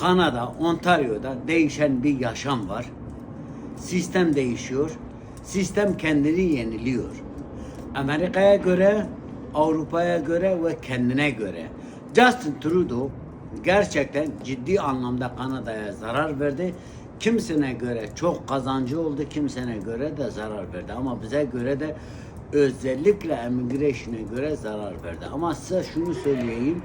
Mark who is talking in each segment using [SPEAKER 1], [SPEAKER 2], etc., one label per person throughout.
[SPEAKER 1] Kanada, Ontario'da değişen bir yaşam var. Sistem değişiyor. Sistem kendini yeniliyor. Amerika'ya göre, Avrupa'ya göre ve kendine göre. Justin Trudeau gerçekten ciddi anlamda Kanada'ya zarar verdi. Kimsine göre çok kazancı oldu, kimsine göre de zarar verdi. Ama bize göre de özellikle emigration'e göre zarar verdi. Ama size şunu söyleyeyim.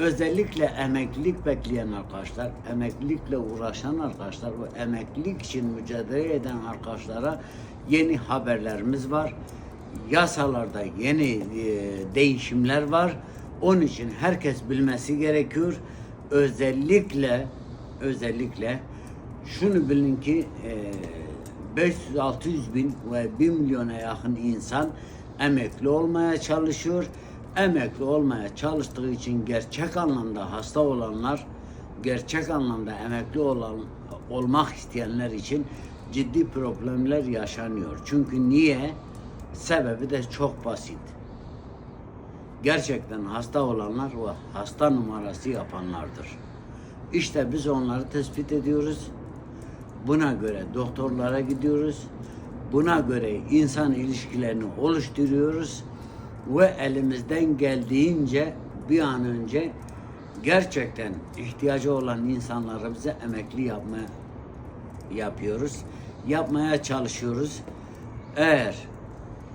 [SPEAKER 1] Özellikle emeklilik bekleyen arkadaşlar, emeklilikle uğraşan arkadaşlar ve emeklilik için mücadele eden arkadaşlara yeni haberlerimiz var. Yasalarda yeni e, değişimler var. Onun için herkes bilmesi gerekiyor. Özellikle özellikle şunu bilin ki e, 500-600 bin ve 1 milyona yakın insan emekli olmaya çalışıyor. Emekli olmaya çalıştığı için gerçek anlamda hasta olanlar, gerçek anlamda emekli olan olmak isteyenler için ciddi problemler yaşanıyor. Çünkü niye? Sebebi de çok basit. Gerçekten hasta olanlar ve hasta numarası yapanlardır. İşte biz onları tespit ediyoruz. Buna göre doktorlara gidiyoruz. Buna göre insan ilişkilerini oluşturuyoruz ve elimizden geldiğince bir an önce gerçekten ihtiyacı olan insanları bize emekli yapmaya yapıyoruz. Yapmaya çalışıyoruz. Eğer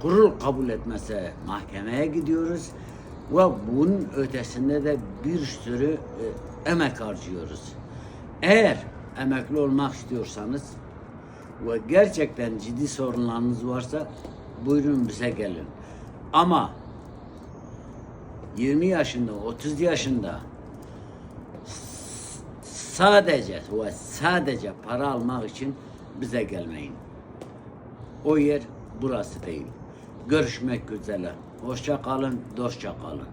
[SPEAKER 1] kurul kabul etmese mahkemeye gidiyoruz ve bunun ötesinde de bir sürü e, emek harcıyoruz. Eğer emekli olmak istiyorsanız ve gerçekten ciddi sorunlarınız varsa buyurun bize gelin. Ama 20 yaşında, 30 yaşında sadece ve sadece para almak için bize gelmeyin. O yer burası değil. Görüşmek üzere. Hoşça kalın, dostça kalın.